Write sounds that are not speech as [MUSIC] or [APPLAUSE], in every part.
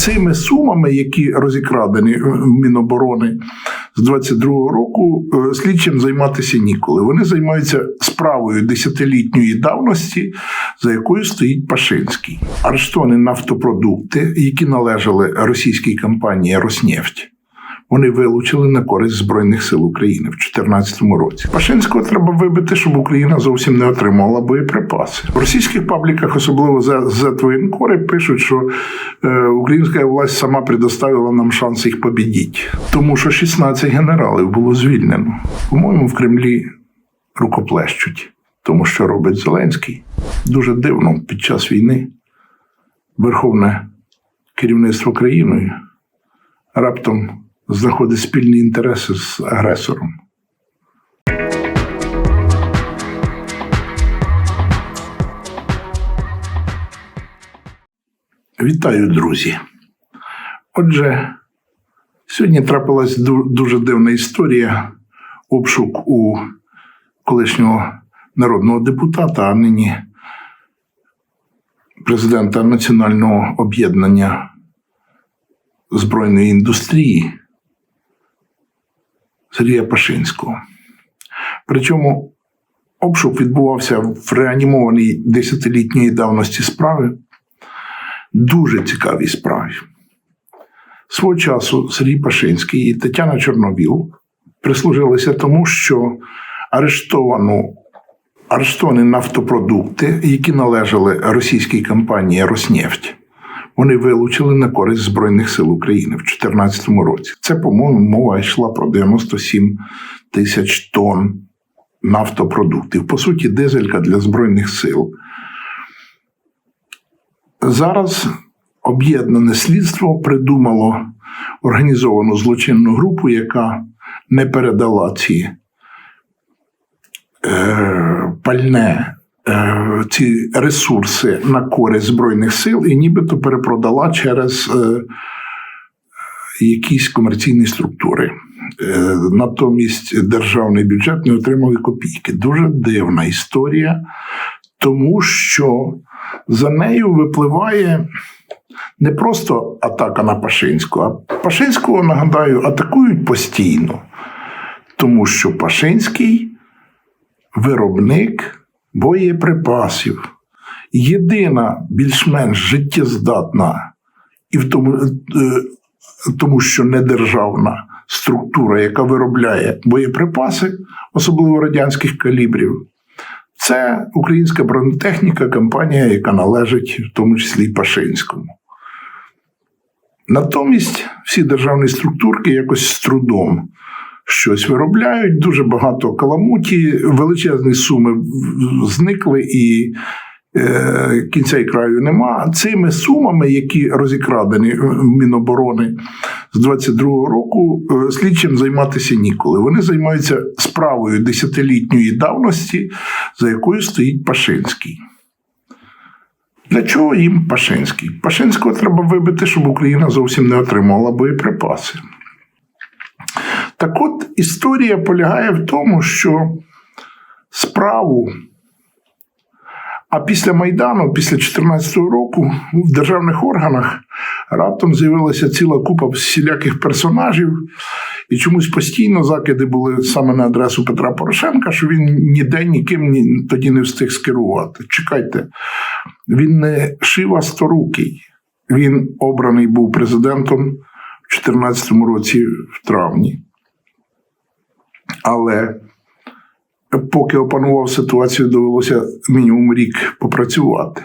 Цими сумами, які розікрадені Міноборони з 22-го року, е, слідчим займатися ніколи. Вони займаються справою десятилітньої давності, за якою стоїть Пашинський. Арештовані нафтопродукти, які належали російській компанії Роснефть. Вони вилучили на користь Збройних сил України в 2014 році. Пашинського треба вибити, щоб Україна зовсім не отримала боєприпаси. В російських пабліках, особливо за воєнкори, пишуть, що е, українська власть сама предоставила нам шанс їх побідіти. Тому що 16 генералів було звільнено. По-моєму, в Кремлі рукоплещуть. Тому що робить Зеленський. Дуже дивно під час війни верховне керівництво країною раптом знаходить спільні інтереси з агресором. Вітаю, друзі. Отже, сьогодні трапилась дуже дивна історія. Обшук у колишнього народного депутата, а нині президента Національного об'єднання збройної індустрії Сергія Пашинського. Причому обшук відбувався в реанімованій десятилітньої давності справи. Дуже цікавій справі. Свого часу Сергій Пашинський і Тетяна Чорновіл прислужилися тому, що арештовану, арештовані нафтопродукти, які належали російській компанії Роснефть, вони вилучили на користь Збройних сил України в 2014 році. Це, по-моєму, мова йшла про 97 тисяч тонн нафтопродуктів. По суті, дизелька для Збройних сил. Зараз об'єднане слідство придумало організовану злочинну групу, яка не передала ці е, пальне ці ресурси на користь Збройних сил і нібито перепродала через е, якісь комерційні структури. Е, Натомість державний бюджет не отримав і копійки. Дуже дивна історія, тому що за нею випливає не просто атака на Пашинського, а Пашинського, нагадаю, атакують постійно, тому що Пашинський виробник боєприпасів. Єдина більш-менш життєздатна і в тому, е, тому що недержавна структура, яка виробляє боєприпаси, особливо радянських калібрів, це українська бронетехніка, компанія, яка належить в тому числі і Пашинському. Натомість всі державні структурки якось з трудом щось виробляють, дуже багато каламуті, величезні суми зникли і е, кінця і краю нема. Цими сумами, які розікрадені в Міноборони з 22-го року, е, слідчим займатися ніколи. Вони займаються справою десятилітньої давності, за якою стоїть Пашинський. Для чого їм Пашинський? Пашинського треба вибити, щоб Україна зовсім не отримала боєприпаси. Так от історія полягає в тому, що справу, а після Майдану, після 2014 року, в державних органах раптом з'явилася ціла купа всіляких персонажів, і чомусь постійно закиди були саме на адресу Петра Порошенка, що він ніде ніким ні- тоді не встиг скерувати. Чекайте, він не шива сторукий. Він обраний був президентом в 2014 році в травні. Але поки опанував ситуацію, довелося мінімум рік попрацювати.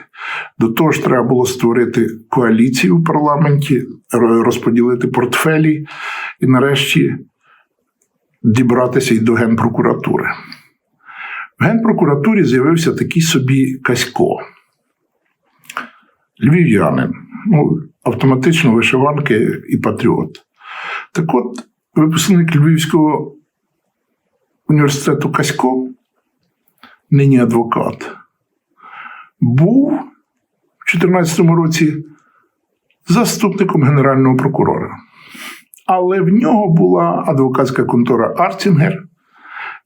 До того ж, треба було створити коаліцію в парламенті, розподілити портфелі і нарешті дібратися й до Генпрокуратури. В Генпрокуратурі з'явився такий собі Касько, львів'янин, ну, автоматично вишиванки і патріот. Так от, випускник Львівського університету Касько, нині адвокат, був в 2014 році заступником генерального прокурора. Але в нього була адвокатська контора Арцінгер,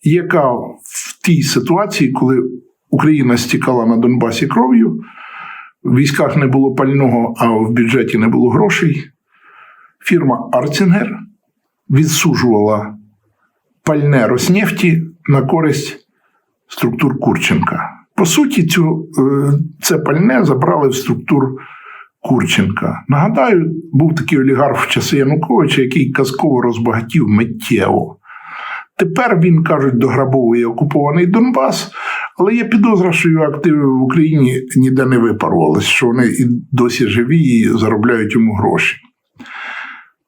яка в тій ситуації, коли Україна стікала на Донбасі кров'ю, в військах не було пального, а в бюджеті не було грошей. Фірма Арцінгер відсуджувала пальне Роснефті на користь структур Курченка. По суті, цю, е, це пальне забрали в структур Курченка. Нагадаю, був такий олігарх в часи Януковича, який казково розбагатів миттєво. Тепер він, кажуть, дограбовує окупований Донбас, але є підозра, що його активи в Україні ніде не випарувались, що вони і досі живі і заробляють йому гроші.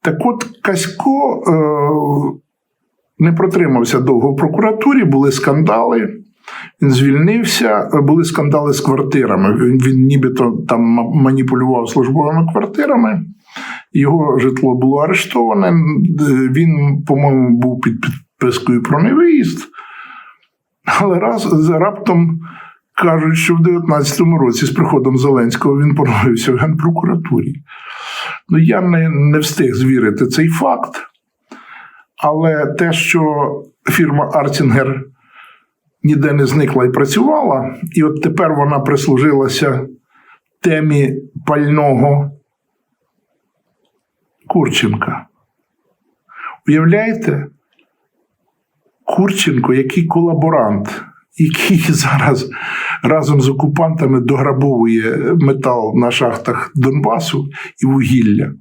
Так от Касько е, не протримався довго в прокуратурі, були скандали. Він звільнився, були скандали з квартирами. Він, він нібито там маніпулював службовими квартирами. Його житло було арештоване. Він, по-моєму, був під підпискою про невиїзд. Але раз раптом кажуть, що в 19-му році з приходом Зеленського він поновився в Генпрокуратурі. Ну, я не, не встиг звірити цей факт. Але те, що фірма Арцінгер ніде не зникла і працювала, і от тепер вона прислужилася темі пального Курченка. Уявляєте? Курченко, який колаборант, який [LAUGHS] зараз разом з окупантами дограбовує метал на шахтах Донбасу і вугілля,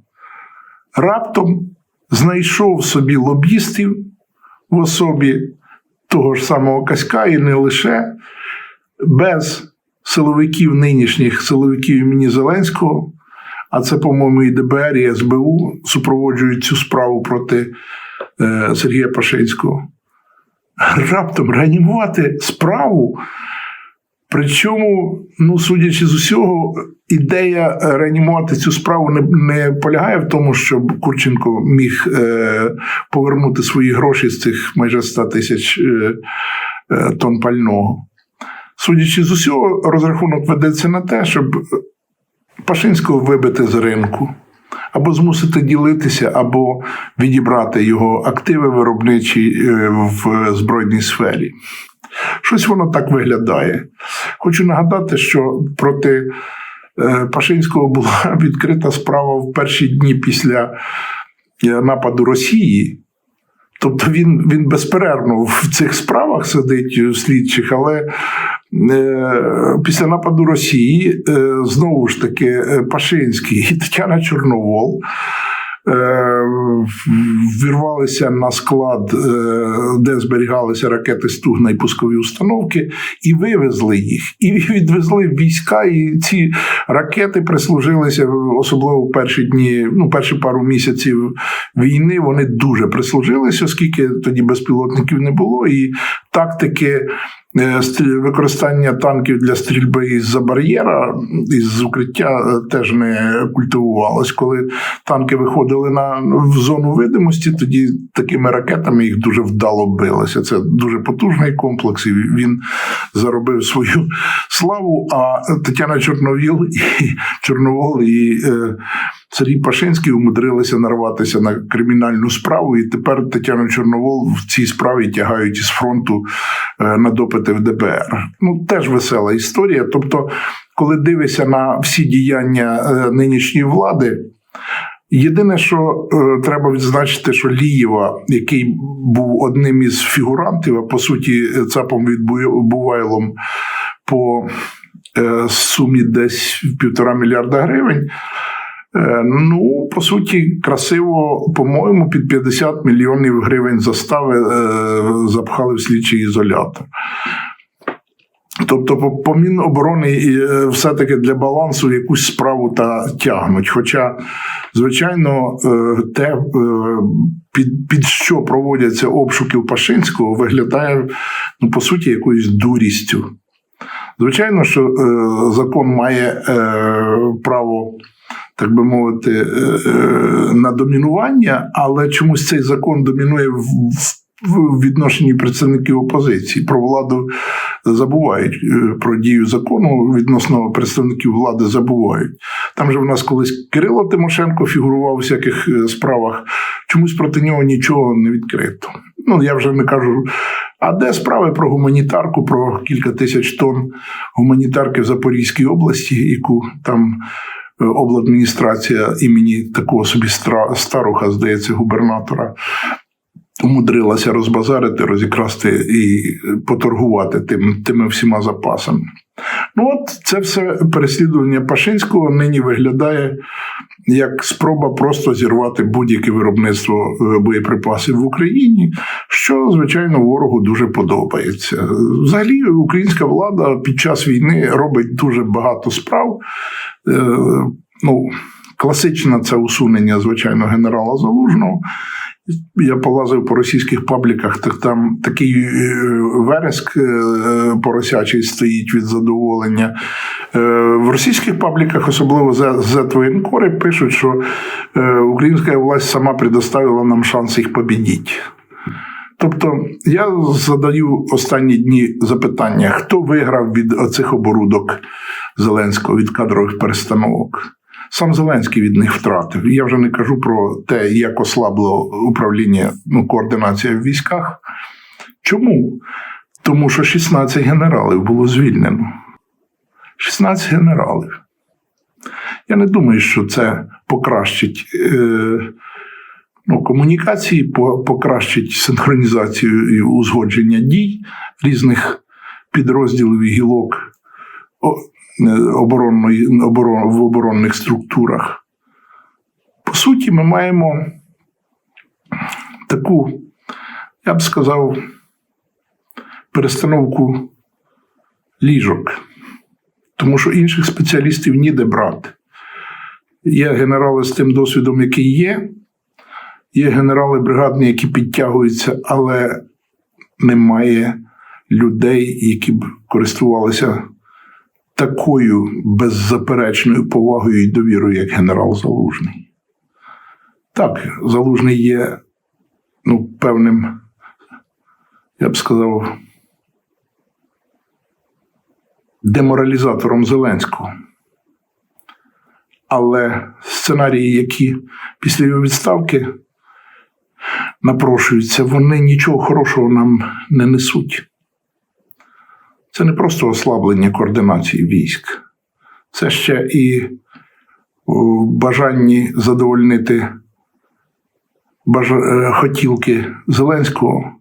раптом знайшов собі лобістів в особі того ж самого Каська, і не лише без силовиків нинішніх силовиків імені Зеленського. А це, по-моєму, і ДБР, і СБУ супроводжують цю справу проти е, Сергія Пашинського. Раптом реанімувати справу. Причому, ну, судячи з усього, ідея реанімувати цю справу не не полягає в тому, щоб Курченко міг е, повернути свої гроші з цих майже 100 тисяч е, е, тонн пального. Судячи з усього, розрахунок ведеться на те, щоб Пашинського вибити з ринку, або змусити ділитися, або відібрати його активи виробничі е, в збройній сфері. Щось воно так виглядає. Хочу нагадати, що проти е, Пашинського була [LAUGHS] відкрита справа в перші дні після е, нападу Росії. Тобто він він безперервно в цих справах сидить у слідчих, але після нападу Росії е, знову ж таки е, Пашинський і Тетяна Чорновол. Е, вірвалися на склад, е, де зберігалися ракети Стугна і пускові установки, і вивезли їх. І відвезли війська, і ці ракети прислужилися, особливо в перші дні, ну, перші пару місяців війни. Вони дуже прислужилися, оскільки тоді безпілотників не було, і тактики. Е, використання танків для стрільби із-за бар'єра із укриття е, теж не культивувалось. Коли танки виходили на в зону видимості, тоді такими ракетами їх дуже вдало билося. Це дуже потужний комплекс. і Він заробив свою славу. А Тетяна Чорновіл і Чорновол і е, Сергій Пашинський умудрилися нарватися на кримінальну справу, і тепер Тетяну Чорновол в цій справі тягають із фронту е, на допити в ДБР. Ну теж весела історія. Тобто, коли дивишся на всі діяння е, нинішньої влади. Єдине, що е, треба відзначити, що Лієва, який був одним із фігурантів, а по суті, цапом від Бувайлом по е, сумі десь півтора мільярда гривень. Е, ну, по суті, красиво, по-моєму, під 50 мільйонів гривень застави е, запхали в слідчий ізолятор. Тобто, по, Міноборони е, все-таки для балансу якусь справу та тягнуть. Хоча, звичайно, те, під під що проводяться обшуки у Пашинського, виглядає, ну, по суті, якоюсь дурістю. Звичайно, що закон має право так би мовити, е, е, на домінування, але чомусь цей закон домінує в. В відношенні представників опозиції про владу забувають е, про дію закону відносно представників влади забувають. Там же в нас колись Кирило Тимошенко фігурував у всяких справах чомусь проти нього нічого не відкрито. Ну, я вже не кажу. А де справи про гуманітарку, про кілька тисяч тонн гуманітарки в Запорізькій області, яку там обладміністрація імені такого собі старуха, здається, губернатора, умудрилася розбазарити, розікрасти і поторгувати тим, тими всіма запасами. Ну, от це все переслідування Пашинського нині виглядає як спроба просто зірвати будь-яке виробництво е, боєприпасів в Україні, що, звичайно, ворогу дуже подобається. Взагалі, українська влада під час війни робить дуже багато справ. Е, Ну, класичне це усунення, звичайно, генерала Залужного. Я полазив по російських пабліках, так там такий е, вереск е, поросячий стоїть від задоволення. Е, В російських пабліках, особливо Z-воєнкори, пишуть, що українська власть сама предоставила нам шанс їх побідіти. Тобто я задаю останні дні запитання: хто виграв від оцих оборудок Зеленського від кадрових перестановок? Сам Зеленський від них втратив. Я вже не кажу про те, як ослабло управління, ну, координація в військах. Чому? Тому що 16 генералів було звільнено. 16 генералів. Я не думаю, що це покращить е, ну, комунікації, по- покращить синхронізацію і узгодження дій різних підрозділів і гілок оборонної, оборон, в оборонних структурах. По суті, ми маємо таку, я б сказав, перестановку ліжок, тому що інших спеціалістів ніде брати. Є генерали з тим досвідом, який є, є генерали бригадні, які підтягуються, але немає людей, які б користувалися такою беззаперечною повагою і довірою, як генерал Залужний. Так, Залужний є ну, певним, я б сказав, деморалізатором Зеленського. Але сценарії, які після його відставки напрошуються, вони нічого хорошого нам не несуть. Це не просто ослаблення координації військ, це ще і бажанні задовольнити е, хотілки Зеленського.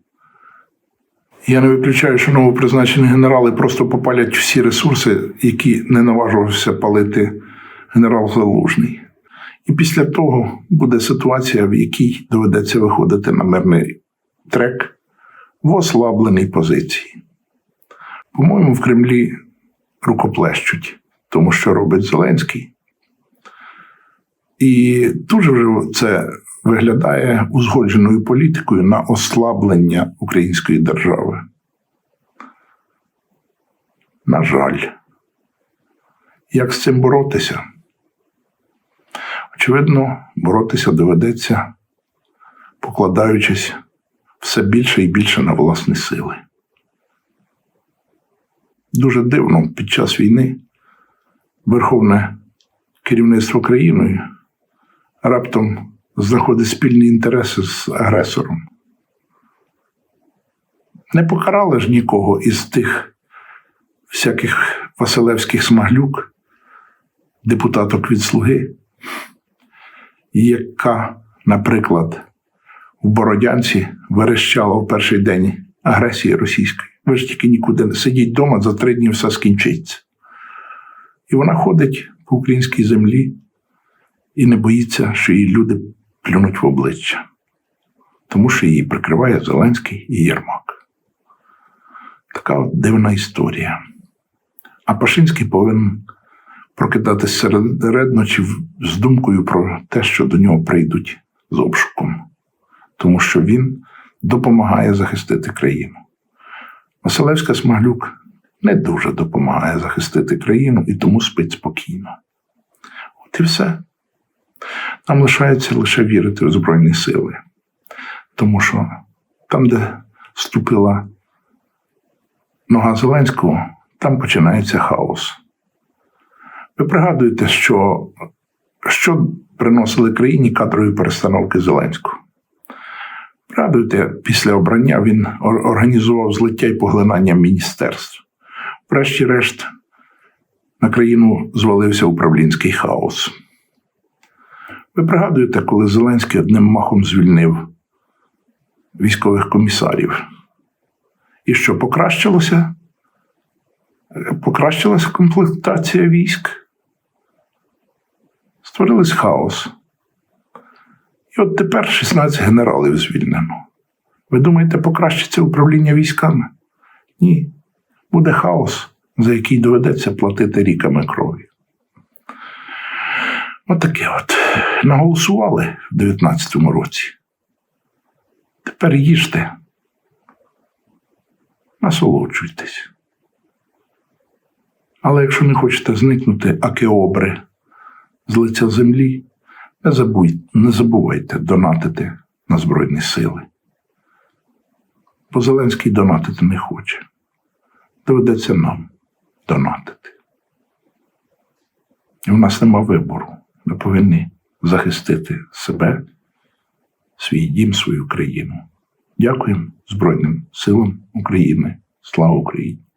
Я не виключаю, що новопризначені генерали просто попалять всі ресурси, які не наважувався палити генерал Залужний. І після того буде ситуація, в якій доведеться виходити на мирний трек в ослабленій позиції. По-моєму, в Кремлі рукоплещуть тому, що робить Зеленський. І дуже вже це виглядає узгодженою політикою на ослаблення української держави. На жаль, як з цим боротися? Очевидно, боротися доведеться, покладаючись все більше і більше на власні сили. Дуже дивно під час війни верховне керівництво країною раптом знаходить спільні інтереси з агресором. Не покарали ж нікого із тих всяких Василевських смаглюк, депутаток від Слуги, яка, наприклад, в Бородянці верещала в перший день агресії російської. Ви ж тільки нікуди не сидіть вдома, за три дні все скінчиться. І вона ходить по українській землі і не боїться, що її люди плюнуть в обличчя, тому що її прикриває Зеленський і Єрмак. Така от дивна історія. А Пашинський повинен прокидатися серед ночі з думкою про те, що до нього прийдуть з обшуком, тому що він допомагає захистити країну. Василевська Смаглюк не дуже допомагає захистити країну і тому спить спокійно. От і все. Нам лишається лише вірити в Збройні Сили, тому що там, де ступила нога Зеленського, там починається хаос. Ви пригадуєте, що, що приносили країні кадрові перестановки Зеленського? Пригадуєте, після обрання він організував злиття і поглинання міністерств. Врешті-решт, на країну звалився управлінський хаос. Ви пригадуєте, коли Зеленський одним махом звільнив військових комісарів? І що покращилося? Покращилася комплектація військ. Створилось хаос. І от тепер 16 генералів звільнено. Ви думаєте, покращиться управління військами? Ні. Буде хаос, за який доведеться платити ріками крові. Отаке от. Наголосували в 19-му році. Тепер їжте. Насолоджуйтесь. Але якщо не хочете зникнути акеобри з лиця землі, не, забудь, не забувайте донатити на Збройні Сили. Бо Зеленський донатити не хоче. Доведеться нам донатити. І в нас нема вибору. Ми повинні захистити себе, свій дім, свою країну. Дякуємо Збройним силам України. Слава Україні!